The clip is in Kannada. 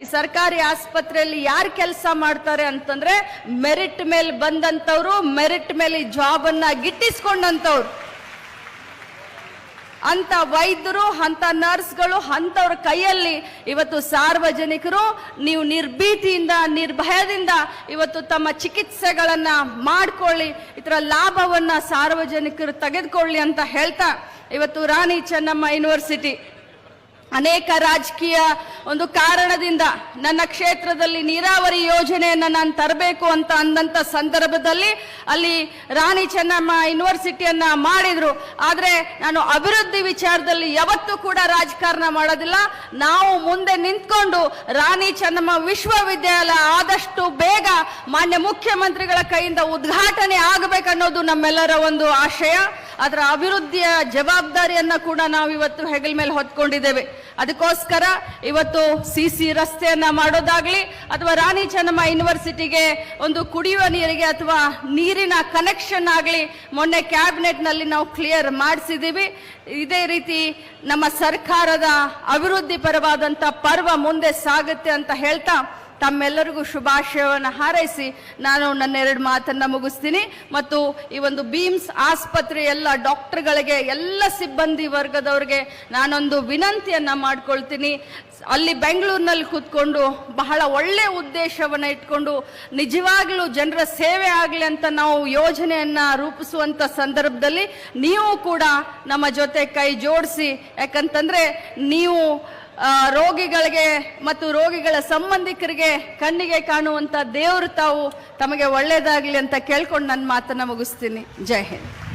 ಈ ಸರ್ಕಾರಿ ಆಸ್ಪತ್ರೆಯಲ್ಲಿ ಯಾರು ಕೆಲಸ ಮಾಡ್ತಾರೆ ಅಂತಂದ್ರೆ ಮೆರಿಟ್ ಮೇಲೆ ಬಂದಂತವ್ರು ಮೆರಿಟ್ ಮೇಲೆ ಜಾಬ್ ಅನ್ನ ಗಿಟ್ಟಿಸ್ಕೊಂಡಂತವ್ರು ಅಂತ ವೈದ್ಯರು ಅಂತ ನರ್ಸ್ಗಳು, ಅಂಥವ್ರ ಕೈಯಲ್ಲಿ ಇವತ್ತು ಸಾರ್ವಜನಿಕರು ನೀವು ನಿರ್ಭೀತಿಯಿಂದ, ನಿರ್ಭಯದಿಂದ ಇವತ್ತು ತಮ್ಮ ಚಿಕಿತ್ಸೆಗಳನ್ನ ಮಾಡ್ಕೊಳ್ಳಿ ಇದರ ಲಾಭವನ್ನ ಸಾರ್ವಜನಿಕರು ತೆಗೆದುಕೊಳ್ಳಿ ಅಂತ ಹೇಳ್ತಾ ಇವತ್ತು ರಾಣಿ ಚೆನ್ನಮ್ಮ ಯೂನಿವರ್ಸಿಟಿ ಅನೇಕ ರಾಜಕೀಯ ಒಂದು ಕಾರಣದಿಂದ ನನ್ನ ಕ್ಷೇತ್ರದಲ್ಲಿ ನೀರಾವರಿ ಯೋಜನೆಯನ್ನು ನಾನು ತರಬೇಕು ಅಂತ ಅಂದಂಥ ಸಂದರ್ಭದಲ್ಲಿ ಅಲ್ಲಿ ರಾಣಿ ಚೆನ್ನಮ್ಮ ಯೂನಿವರ್ಸಿಟಿಯನ್ನು ಮಾಡಿದರು. ಆದರೆ ನಾನು ಅಭಿವೃದ್ಧಿ ವಿಚಾರದಲ್ಲಿ ಯಾವತ್ತೂ ಕೂಡ ರಾಜಕಾರಣ ಮಾಡೋದಿಲ್ಲ. ನಾವು ಮುಂದೆ ನಿಂತ್ಕೊಂಡು ರಾಣಿ ಚೆನ್ನಮ್ಮ ವಿಶ್ವವಿದ್ಯಾಲಯ ಆದಷ್ಟು ಬೇಗ ಮಾನ್ಯ ಮುಖ್ಯಮಂತ್ರಿಗಳ ಕೈಯಿಂದ ಉದ್ಘಾಟನೆ ಆಗಬೇಕನ್ನೋದು ನಮ್ಮೆಲ್ಲರ ಒಂದು ಆಶಯ. ಅದರ ಅಭಿವೃದ್ಧಿಯ ಜವಾಬ್ದಾರಿಯನ್ನ ಕೂಡ ನಾವು ಇವತ್ತು ಹೆಗಲ ಮೇಲೆ ಹೊತ್ಕೊಂಡಿದ್ದೇವೆ. ಅದಕ್ಕೋಸ್ಕರ ಇವತ್ತು ಸಿ ಸಿ ರಸ್ತೆಯನ್ನ ಮಾಡೋದಾಗ್ಲಿ ಅಥವಾ ರಾಣಿ ಚೆನ್ನಮ್ಮ ಯೂನಿವರ್ಸಿಟಿಗೆ ಒಂದು ಕುಡಿಯುವ ನೀರಿಗೆ ಅಥವಾ ನೀರಿನ ಕನೆಕ್ಷನ್ ಆಗಲಿ ಮೊನ್ನೆ ಕ್ಯಾಬಿನೆಟ್ನಲ್ಲಿ ನಾವು ಕ್ಲಿಯರ್ ಮಾಡಿಸಿದ್ದೀವಿ. ಇದೇ ರೀತಿ ನಮ್ಮ ಸರ್ಕಾರದ ಅಭಿವೃದ್ಧಿ ಪರವಾದಂತ ಪರ್ವ ಮುಂದೆ ಸಾಗುತ್ತೆ ಅಂತ ಹೇಳ್ತಾ ತಮ್ಮೆಲ್ಲರಿಗೂ ಶುಭಾಶಯವನ್ನು ಹಾರೈಸಿ ನಾನು ನನ್ನ ಎರಡು ಮಾತನ್ನ ಮುಗಿಸ್ತೀನಿ. ಮತ್ತು ಈ ಒಂದು ಬೀಮ್ಸ್ ಆಸ್ಪತ್ರೆ ಎಲ್ಲ ಡಾಕ್ಟರ್ಗಳಿಗೆ, ಎಲ್ಲ ಸಿಬ್ಬಂದಿ ವರ್ಗದವ್ರಿಗೆ ನಾನೊಂದು ವಿನಂತಿಯನ್ನು ಮಾಡ್ಕೊಳ್ತೀನಿ. ಅಲ್ಲಿ ಬೆಂಗಳೂರಿನಲ್ಲಿ ಕೂತ್ಕೊಂಡು ಬಹಳ ಒಳ್ಳೆಯ ಉದ್ದೇಶವನ್ನು ಇಟ್ಕೊಂಡು ನಿಜವಾಗ್ಲೂ ಜನರ ಸೇವೆ ಆಗಲಿ ಅಂತ ನಾವು ಯೋಜನೆಯನ್ನು ರೂಪಿಸುವಂಥ ಸಂದರ್ಭದಲ್ಲಿ ನೀವು ಕೂಡ ನಮ್ಮ ಜೊತೆ ಕೈ ಜೋಡಿಸಿ. ಯಾಕಂತಂದರೆ ನೀವು ರೋಗಿಗಳಿಗೆ ಮತ್ತು ರೋಗಿಗಳ ಸಂಬಂಧಿಕರಿಗೆ ಕಣ್ಣಿಗೆ ಕಾಣುವಂಥ ದೇವರು ತಾವು ತಮಗೆ ಒಳ್ಳೆಯದಾಗಲಿ ಅಂತ ಕೇಳ್ಕೊಂಡು ನನ್ನ ಮಾತನ್ನು ಮುಗಿಸ್ತೀನಿ. ಜೈ ಹಿಂದ್.